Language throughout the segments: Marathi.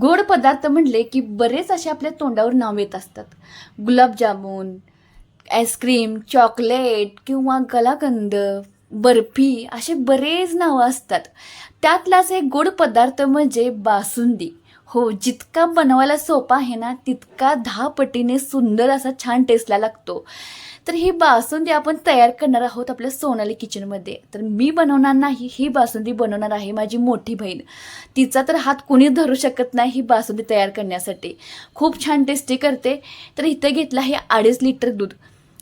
गोड पदार्थ म्हणले की बरेच असे आपल्या तोंडावर नाव येत असतात. गुलाबजामुन आईस्क्रीम चॉकलेट किंवा कलाकंद बर्फी असे बरेच नावं असतात. त्यातलाच एक गोड पदार्थ म्हणजे बासुंदी. हो जितका बनवायला सोपा आहे ना तितका दहा पटीने सुंदर असा छान टेस्टला लागतो. तर ही बासुंदी आपण तयार करणार आहोत आपल्या सोनाली किचनमध्ये तर मी बनवणार नाही ही बासुंदी बनवणार आहे माझी मोठी बहीण. तिचा तर हात कुणी धरू शकत नाही ही बासुंदी तयार करण्यासाठी. खूप छान टेस्टी करते. तर इथं घेतलं आहे अडीच लिटर दूध.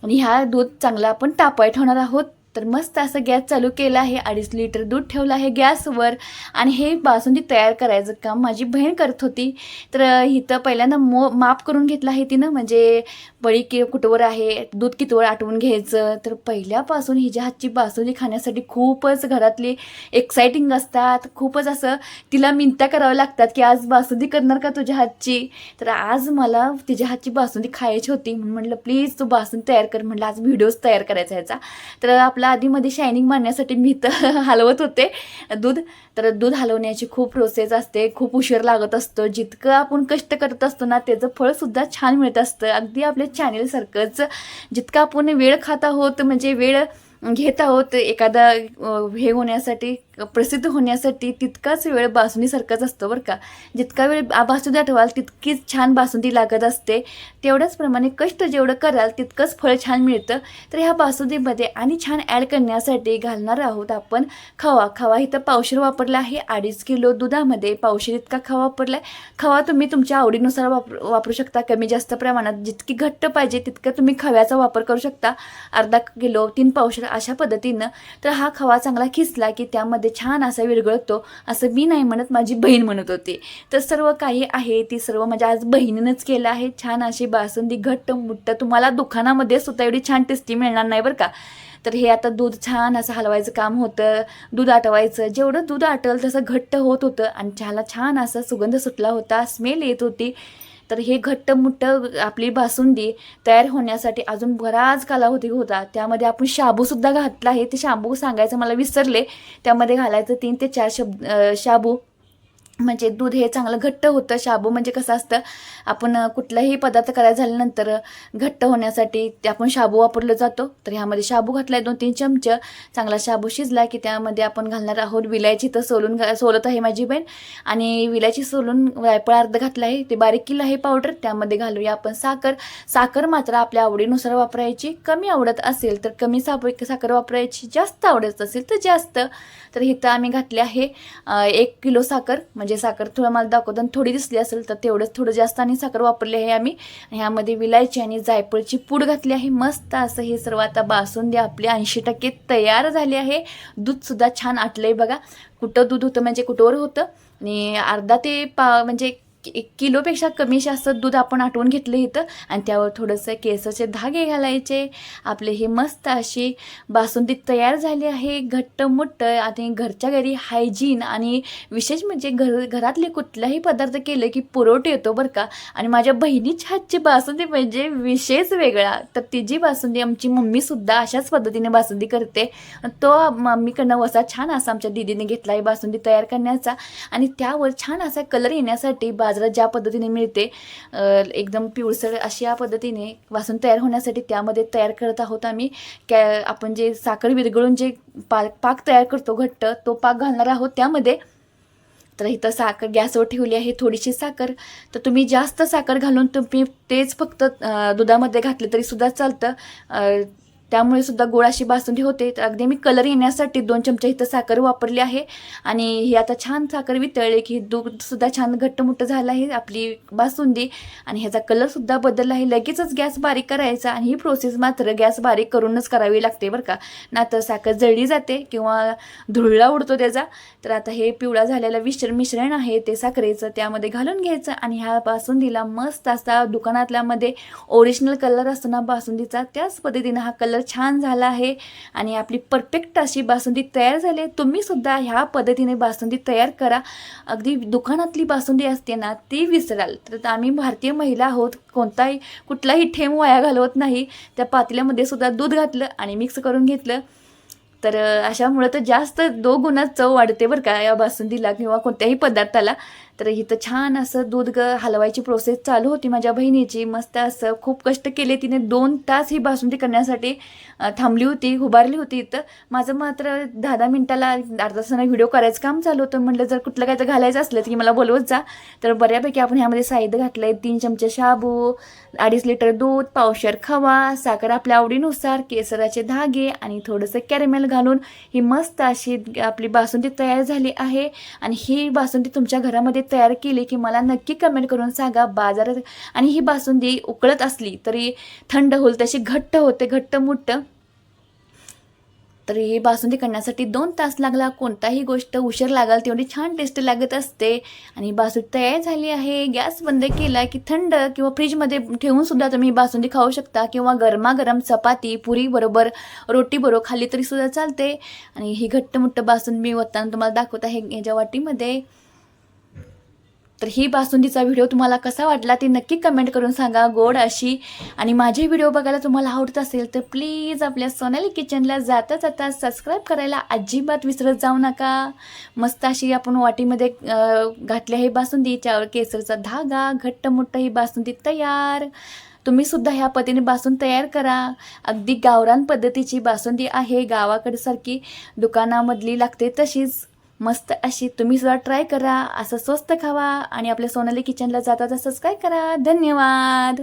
आणि ह्या दूध चांगला आपण तापाय ठेवणार आहोत. तर मस्त असं गॅस चालू केला आहे अडीच लिटर दूध ठेवलं आहे गॅसवर. आणि हे बासुंदी तयार करायचं काम माझी बहीण करत होती. तर इथं पहिल्यांदा मो माप करून घेतलं आहे तिनं म्हणजे बळी कि कुठवर आहे दूध कितवर आटवून घ्यायचं. तर पहिल्यापासून हिच्या हातची बासुंदी खाण्यासाठी खूपच घरातली एक्साइटिंग असतात. खूपच असं तिला मिनत्या कराव्या लागतात की आज बासुंदी करणार का तुझ्या हातची? तर आज मला तिच्या हातची बासुंदी खायची होती. म्हणून म्हटलं प्लीज तू बासुंदी तयार कर. म्हटलं आज व्हिडिओज तयार करायचा ह्याचा. तर आपला आधीमध्ये शायनिंग मारण्यासाठी मी तर हलवत होते दूध. तर दूध हलवण्याची खूप प्रोसेस असते खूप उशीर लागत असतो. जितकं आपण कष्ट करत असतो ना त्याचं फळसुद्धा छान मिळत असतं. अगदी आपल्या चॅनेलसारखंच जितकं आपण वेळ खात आहोत म्हणजे वेळ घेत आहोत. एखादा हे होण्यासाठी प्रसिद्ध होण्यासाठी तितकाच वेळ बासुंदीसारखाच असतो बरं का. जितका वेळ बासुंदी आठवाल तितकीच छान बासुंदी लागत असते. तेवढ्याच प्रमाणे कष्ट जेवढं कराल तितकंच फळ छान मिळतं. तर ह्या बासुंदीमध्ये आणि छान ॲड करण्यासाठी घालणार आहोत आपण खवा. खवा इथं पावशेर वापरला आहे. अडीच किलो दुधामध्ये पावशेर इतका खवा वापरला आहे. खवा तुम्ही तुमच्या आवडीनुसार वापर वापरू शकता. कमी जास्त प्रमाणात जितकी घट्ट पाहिजे तितकं तुम्ही खव्याचा वापर करू शकता. अर्धा किलो तीन पावशेर अशा पद्धतीनं तर हा खवा चांगला खिसला की त्यामध्ये छान असा विरगळतो असं मी नाही म्हणत माझी बहीण म्हणत होती. तर सर्व काही आहे ती सर्व माझ्या आज बहिणीनंच केलं आहे. छान अशी बासुंदी घट्ट मुट्ट तुम्हाला दुकानामध्ये सुद्धा एवढी छान टेस्टी मिळणार नाही बरं का. तर हे आता दूध छान असं हलवायचं काम होतं दूध आटवायचं. जेवढं दूध आटल तसं घट्ट होत होतं आणि चहाला छान असा सुगंध सुटला होता स्मेल येत होती. तर हे घट्ट मुठ्ठ आपली बासुंदी तयार होण्यासाठी अजून बराच कालावधी होता. त्यामध्ये आपण शाबूसुद्धा घातला आहे. ते शाबू सांगायचं मला विसरले. त्यामध्ये घालायचं तीन ते चार शब शाबू. म्हणजे दूध हे चांगलं घट्ट होतं शाबू म्हणजे कसं असतं आपण कुठलाही पदार्थ करायला झाल्यानंतर घट्ट होण्यासाठी ते आपण शाबू वापरलं जातो. तर ह्यामध्ये शाबू घातला आहे दोन तीन चमचं. चांगला शाबू शिजला की त्यामध्ये आपण घालणार आहोत विलायची तर सोलून घा सोलत आहे माझी बहीण. आणि विलायची सोलून रायपळ अर्ध घातला आहे ते बारीक किलो आहे पावडर त्यामध्ये घालूया आपण साखर. साखर मात्र आपल्या आवडीनुसार वापरायची. कमी आवडत असेल तर कमी साब साखर वापरायची. जास्त आवडत असेल तर जास्त. तर इथं आम्ही घातले आहे एक किलो साखर. म्हणजे साखर थोडं मला दाखवताना थोडी दिसली असेल तर तेवढंच थोडं जास्त आणि साखर वापरली आहे आम्ही. ह्यामध्ये विलायची आणि जायफळची पूड घातली आहे. मस्त असं हे सर्व आता बासुंदी आपली ऐंशी टक्के तयार झाली आहे. दूधसुद्धा छान आटलं आहे बघा. कुठं दूध होतं म्हणजे कुठवर होतं? आणि अर्धा ते पा म्हणजे एक किलोपेक्षा कमी जास्त दूध आपण आटवून घेतलं इथं आणि त्यावर थोडंसं केसाचे धागे घालायचे. आपले हे मस्त अशी बासुंदी तयार झाली आहे घट्ट मुट्ट आणि घरच्या घरी हायजीन आणि विशेष म्हणजे घर घरातले कुठलाही पदार्थ केले की पुरवठा येतो बरं का. आणि माझ्या बहिणीच्या हातची बासुंदी म्हणजे विशेष वेगळा. तर तिची बासुंदी आमची मम्मीसुद्धा अशाच पद्धतीने बासुंदी करते. तो मम्मीकडनं वसा छान असा आमच्या दिदीने घेतला आहे बासुंदी तयार करण्याचा. आणि त्यावर छान असा कलर येण्यासाठी बा बाजारात ज्या पद्धतीने मिळते एकदम पिवळसर अशी या पद्धतीने वासन तयार होण्यासाठी त्यामध्ये तयार करत आहोत आम्ही. कॅ आपण जे साखर विरघळून जे पा पाक तयार करतो घट्ट तो पाक घालणार आहोत त्यामध्ये. तर इथं साखर गॅसवर ठेवली आहे थोडीशी साखर. तर तुम्ही जास्त साखर घालून तुम्ही तेच फक्त दुधामध्ये घातले तरी सुद्धा चालतं. त्यामुळे सुद्धा गोळाशी बासुंदी होते. तर अगदी मी कलर येण्यासाठी दोन चमचे इथं साखर वापरली आहे. आणि ही आता छान साखर वितळले की दूधसुद्धा छान घट्टमुट्ट झालं आहे आपली बासुंदी. आणि ह्याचा कलरसुद्धा बदलला आहे. लगेचच गॅस बारीक करायचा आणि ही प्रोसेस मात्र गॅस बारीक करूनच करावी लागते बरं का. ना तर साखर जळली जाते किंवा धुळला उडतो त्याचा. तर आता हे पिवळा झालेलं मिश्रण मिश्रण आहे ते साखरेचं त्यामध्ये घालून घ्यायचं आणि ह्या बासुंदीला मस्त असा दुकानातल्यामध्ये ओरिजिनल कलर असताना बासुंदीचा त्याच पद्धतीनं हा कलर छान झाला आहे आणि आपली परफेक्ट अशी बासुंदी तयार झाली आहे. तुम्ही सुद्धा ह्या पद्धतीने बासुंदी तयार करा. अगदी दुकानातली बासुंदी असते ना ती विसराल. तर आम्ही भारतीय महिला आहोत कोणताही कुठलाही ठेम वाया घालवत नाही. त्या पातेल्यामध्ये सुद्धा दूध घातलं आणि मिक्स करून घेतलं. तर अशामुळं तर जास्त दो गुणात चव वाढते बरं का या बासुंदीला किंवा कोणत्याही पदार्थाला. तर इथं छान असं दूध ग हलवायची प्रोसेस चालू होती माझ्या बहिणीची. मस्त असं खूप कष्ट केले तिने. दोन तास ही बासुंदी करण्यासाठी थांबली होती उभारली होती इथं. माझं मात्र दहा दहा मिनटाला अर्धा तासानं व्हिडिओ करायचं काम चालू होतं. म्हटलं जर कुठलं काय तर घालायचं असलं तर की मला बोलवत जा. तर बऱ्यापैकी आपण ह्यामध्ये साहित्य घातलं आहे तीन चमचे शाबू अडीच लिटर दूध पावशर खवा साखर आपल्या आवडीनुसार केसराचे धागे आणि थोडंसं कॅरेमेल घालून ही मस्त अशी आपली बासुंदी तयार झाली आहे. आणि ही बासुंदी तुमच्या घरामध्ये तयार केली की मला नक्की कमेंट करून सांगा. बाजारात आणि ही बासुंदी उकळत असली तरी थंड होईल तशी घट्ट होते घट्ट मुट्ट. तर ही बासुंदी करण्यासाठी दोन तास लागला. कोणताही गोष्ट उशीर लागाल तेवढी छान टेस्ट लागत असते. आणि बासुंदी तयार झाली आहे. गॅस बंद केला की थंड किंवा फ्रीजमध्ये ठेवून सुद्धा तुम्ही बासुंदी खाऊ शकता. किंवा गरमागरम चपाती पुरी बरोबर रोटी बरोबर खाल्ली तरी सुद्धा चालते. आणि ही घट्ट घट्टमुट्ट बासुंदी मी वत्ताना तुम्हाला दाखवत आहे ह्याच्या वाटीमध्ये. तर ही बासुंदीचा व्हिडिओ तुम्हाला कसा वाटला ते नक्की कमेंट करून सांगा. गोड अशी. आणि माझे व्हिडिओ बघायला तुम्हाला आवडत असेल तर प्लीज आपल्या सोनाली किचनला जाता जाता सबस्क्राईब करायला अजिबात विसरत जाऊ नका. मस्त अशी आपण वाटीमध्ये घातली आहे बासुंदी त्यावर केसरचा धागा घट्ट मोठं ही बासुंदी तयार. तुम्ही सुद्धा ह्या पद्धतीने बासुंद तयार करा. अगदी गावरान पद्धतीची बासुंदी आहे. गावाकडे सारखी दुकानामधली लागते तशीच. मस्त अशी तुम्ही सुद्धा ट्राय करा असं स्वस्त खावा आणि आपल्या सोनाली किचनला जाता तसंच काय करा. धन्यवाद!